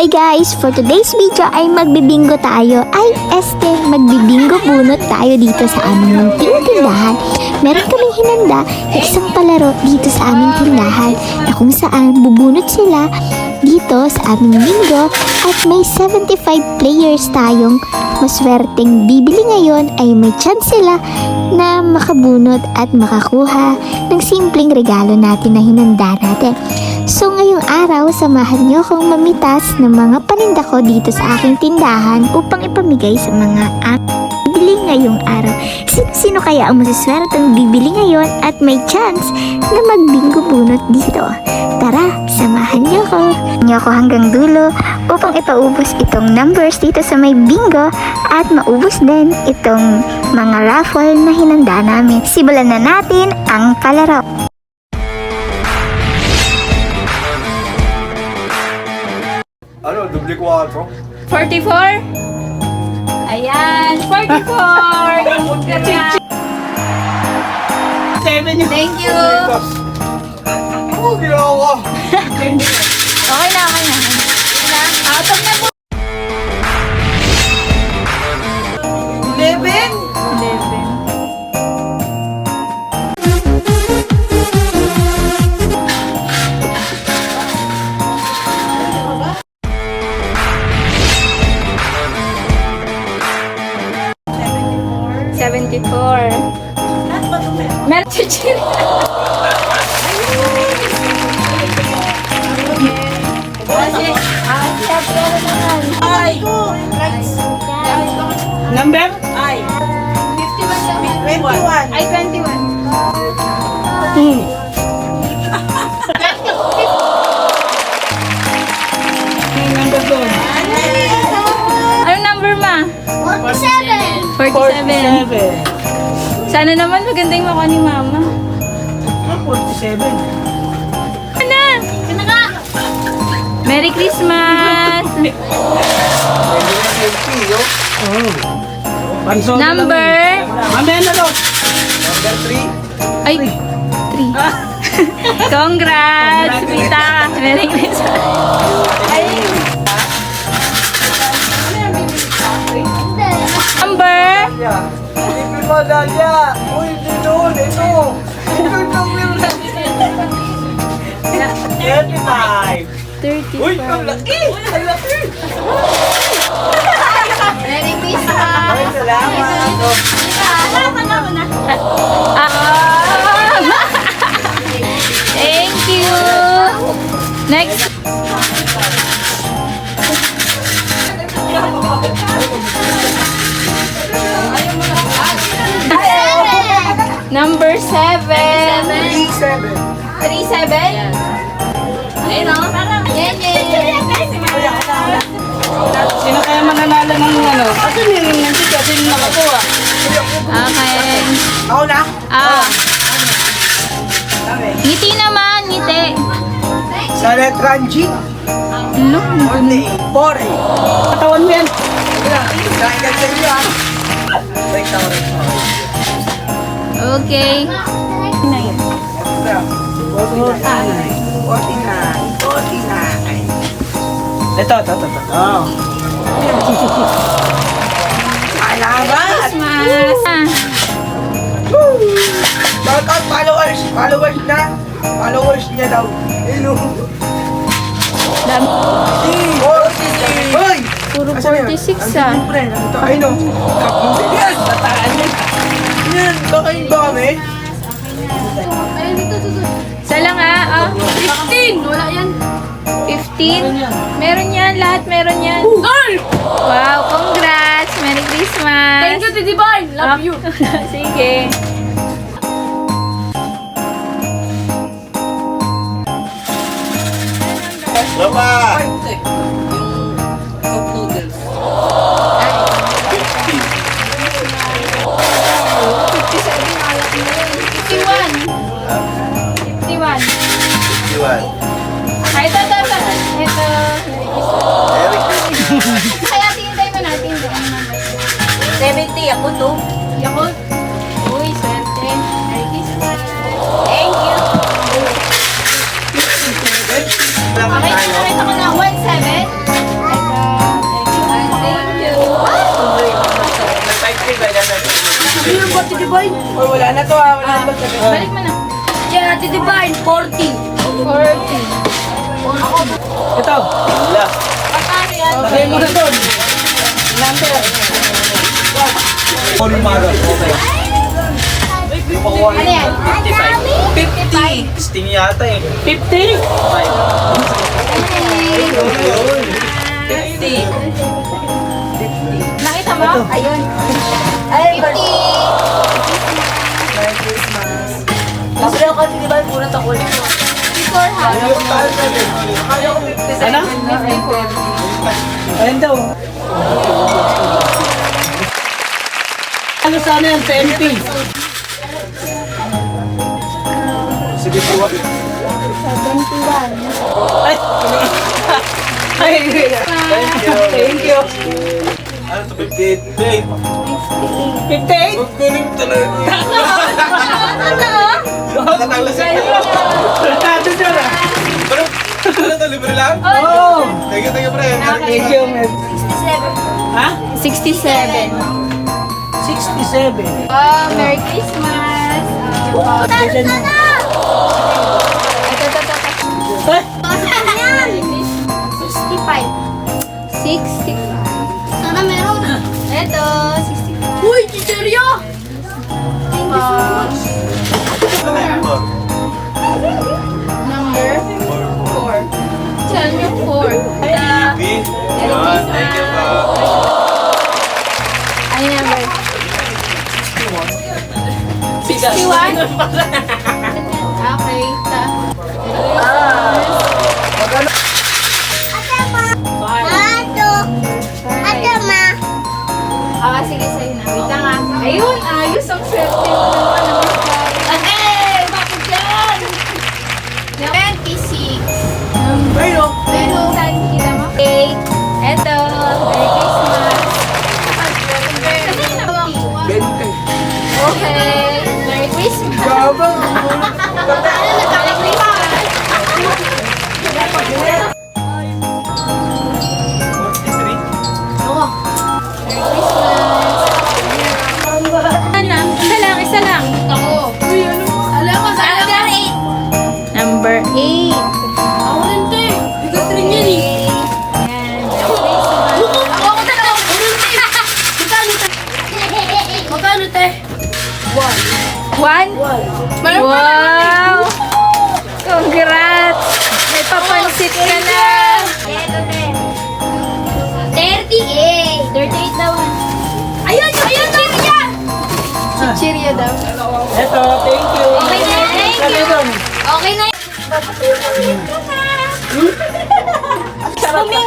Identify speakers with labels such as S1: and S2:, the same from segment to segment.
S1: Hi guys! For today's video ay magbibingo tayo. Ay, este, magbibingo bunot tayo dito sa aming munting tindahan. Meron kaming hinanda na isang palaro dito sa aming tindahan na kung saan bubunot sila dito sa aming bingo at may 75 players tayong maswerteng bibili ngayon ay may chance sila na makabunot at makakuha ng simpleng regalo natin na hinanda natin. So ngayong araw, samahan niyo akong mamitas ng mga paninda ko dito sa aking tindahan upang ipamigay sa mga ang bibili ngayong araw. Sino-sino kaya ang masiswerteng bibili ngayon at may chance na magbingo bunot dito? Tara, samahan niyo ako. Niyo ako hanggang dulo upang ipaubos itong numbers dito sa may bingo at maubos din itong mga raffle na hinanda namin. Simulan na natin ang palaro.
S2: Ano, doble 4?
S3: 44? Ayan, 44! Congrats! Thank you!
S2: Oo, ginawa ko.
S3: Okay na, okay na. Okay na. Ah, Naman.
S4: Ay! Number? Ay. 21.
S3: Ay, 21.
S4: Number doon.
S3: Anong number ma?
S1: 47!
S3: 47. Sana naman maganda yung mukha ni mama.
S4: 47.
S3: Ano? Merry Christmas!
S4: Pansol
S3: Number?
S4: Mamaya na daw.
S3: Ay, 3. Congrats, Rita! Merry Christmas! Number?
S2: Laki. Ang laki.
S3: Merry Christmas!
S2: Ay, salamat.
S3: Ah. Thank you! Next. Number seven.
S2: 37.
S3: Three seven? Ayun
S4: Sino kaya mananalo ng ano? Kasi yung nanti kasi yung nakakuha.
S3: Okay.
S2: Ako na.
S3: Ah. Ngiti naman, ngiti.
S2: Sa letrang G.
S3: Look.
S2: Only. Pore.
S4: Katawan mo yan.
S2: Kaya sa iyo ah.
S3: Okay.
S2: 49. 49. 49.
S4: Ito, ito, ito. ito. Oh.
S2: Salamat.
S3: Christmas. Ah.
S2: Bakit followers? Followers na? Followers niya daw. Hello.
S3: Dami.
S2: Hoy!
S3: Puro
S2: Asan yun?
S3: 46
S2: Ang
S3: ah.
S2: libre, nandito. Ay, no. Yan! Yan. Yan, bakain ba kami?
S3: Isa lang ah. Oh. 15. Wala yan. 15? Meron yan. Lahat meron yan. Wow, congrats. Merry Christmas. Thank you, Titi Boy. Love you. Sige.
S2: Baba!
S4: Divine.
S2: Uy, wala na to ah. Wala na to.
S3: Balik mo na.
S4: Yan, Ate Divine. 40.
S3: 40.
S2: Ito. Wala. Lagay mo na doon. Number. All. Okay.
S1: Ano yan?
S2: 50. Sting yata eh.
S4: 50.
S2: 50.
S3: Nakita mo? Ayun.
S4: Ay,
S3: 50.
S4: Sabi ako Ate Divine, puro takol.
S3: 54 ha.
S2: Ano?
S3: 54.
S2: Ayun daw.
S4: Ano sana yan? 20.
S2: Sige po.
S4: Ay. Ay,
S2: Thank you.
S4: thank you.
S2: Ano to? 58.
S4: 58?
S2: Kukunin talaga. Nakatanglas yung
S4: Tratado siya na.
S2: Pero, ano to? Libre lang?
S4: Oo.
S2: Thank you, thank you, pre.
S4: Thank you, man. Ha?
S3: 67.
S4: 67.
S3: Oh, Merry Christmas. Oh,
S4: Kailan mo?
S3: ito, ito, ito, ito.
S4: Ay,
S3: 65. 65. Sana meron. Ito, 65.
S4: Uy, chicherya!
S3: Thank you so much. Number 4. Saan yung 4? Uh,
S2: Thank you, pa.
S3: ano yung number?
S4: 61?
S3: 61? Okay. Ta. Ah,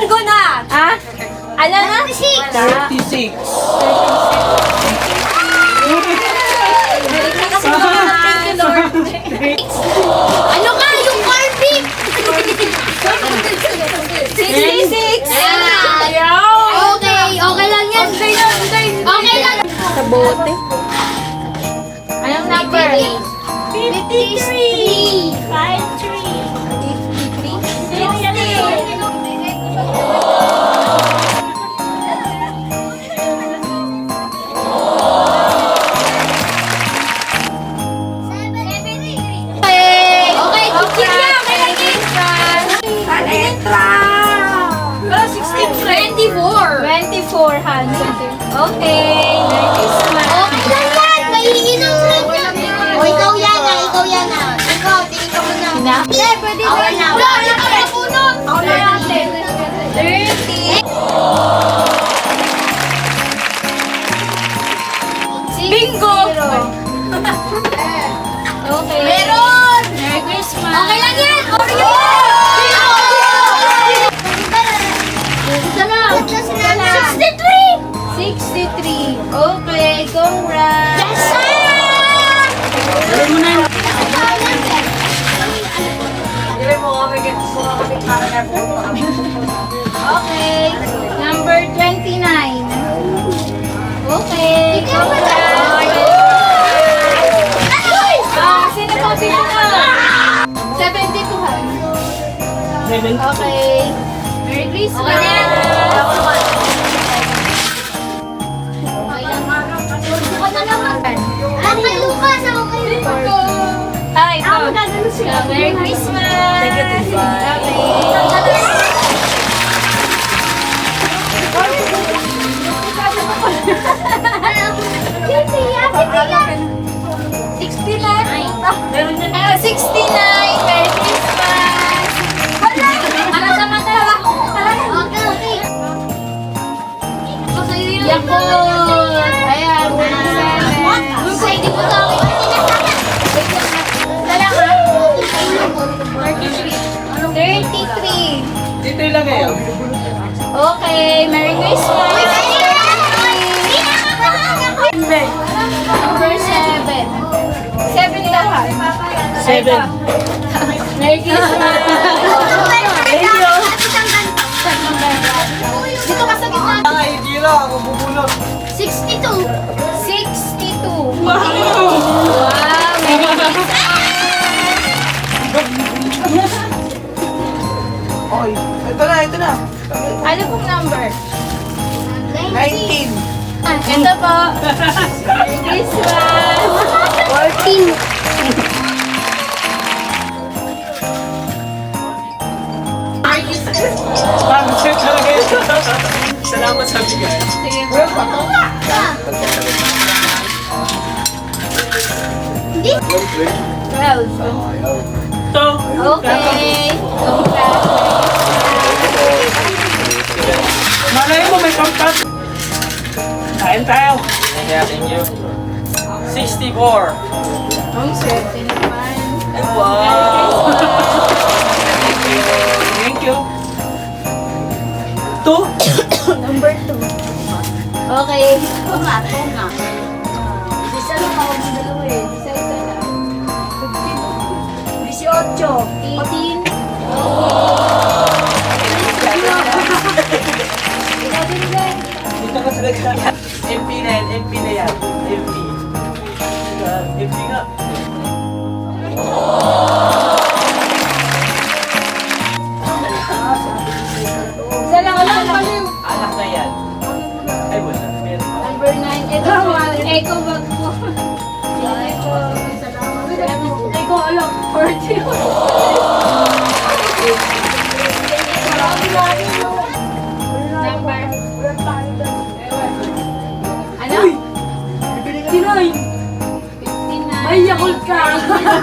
S3: Domingo na! Ha? Alam na?
S4: 36.
S3: Thank you, Lord. Ano ka? Yung Barbie! 66! Okay, okay lang yan. Okay lang. Sa bote. Anong number? 53. 24 hands. Okay, Merry Christmas.
S1: Okay lang yan. Maiinom lang yan. O, ikaw yan na. Ikaw yan na. Ikaw, tingin ka mo na.
S3: Na?
S1: Hindi, pwede
S3: Ako
S1: ba?
S3: na.
S1: Wala, wala ka na punot.
S3: Ako na natin. 30. Bingo! Okay. Meron! Merry Christmas! Okay lang yan! Oreo! Okay. Merry Christmas! Okay na yan! Ako naman. Okay lang. Surdo ka Merry Christmas! Thank you, Tibay. Okay. 69! 69! Merry Christmas! Okay, Merry Christmas! Number 7. 7 lahat. 7. Merry Christmas! Dito ka sa gitna.
S2: Ang lang, ako bubunot.
S3: 62. 62. Wow!
S2: Ito na.
S3: Ano pong number?
S2: 19.
S3: Ah, ito po. Merry Christmas! 14.
S2: Pang-set talaga ito. Salamat sa bigay.
S3: Sige po. Twelve.
S2: Ito.
S3: Okay.
S2: Malay mo, may pampas. Kain tayo. Thank you. 64.
S3: Ang swerte naman.
S2: Wow. Thank you. Two.
S3: Number two. Okay. Oo nga, oo nga. Isa lang ako ng dalawa eh. Isa isa lang. 18. 18.
S2: Dito ka sa nagsabi. MP na yan, MP na yan. MP. Uh, MP nga.
S3: Isa lang
S2: Anak na yan. Ay, wala. Meron pa.
S3: Number 9. Ito po, eco bag po. Eco. Eco, alam, 40. ka.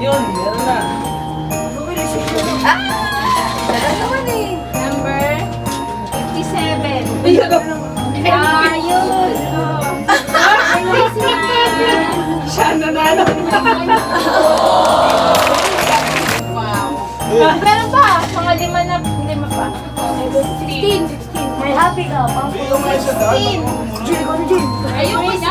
S2: Yun, meron na.
S3: Number 57. Ayos!
S2: Siya nanalo.
S3: Happy ka. Pang 16. Ayun, isa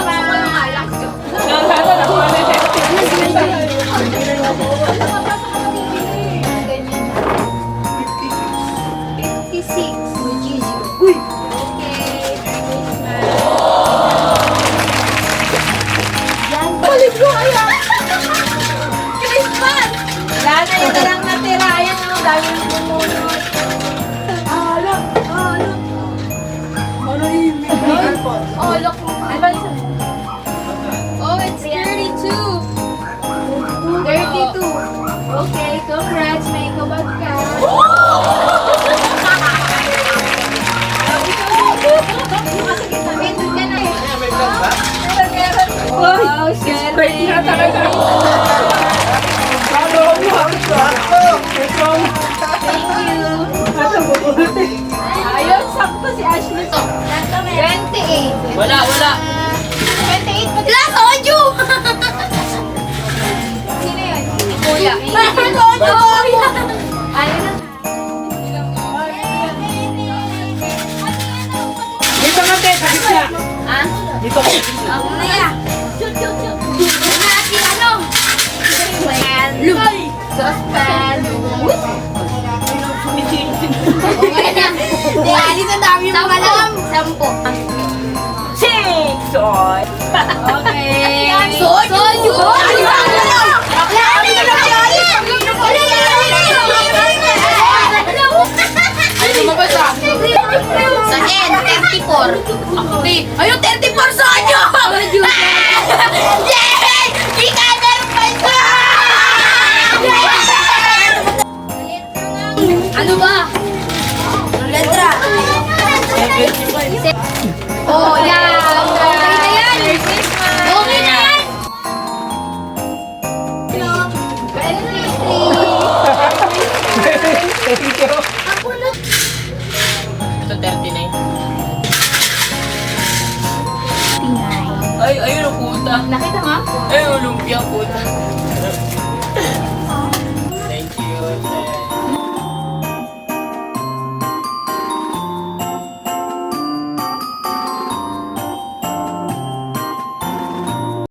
S3: Okay, congrats. May kabag ka. Wow, swerte. Thank you. Ayun, sakto si Ashley. 28.
S2: Wala, wala.
S3: 28 pa Class audio!
S2: Sa
S3: N, 34. Ayun, 34!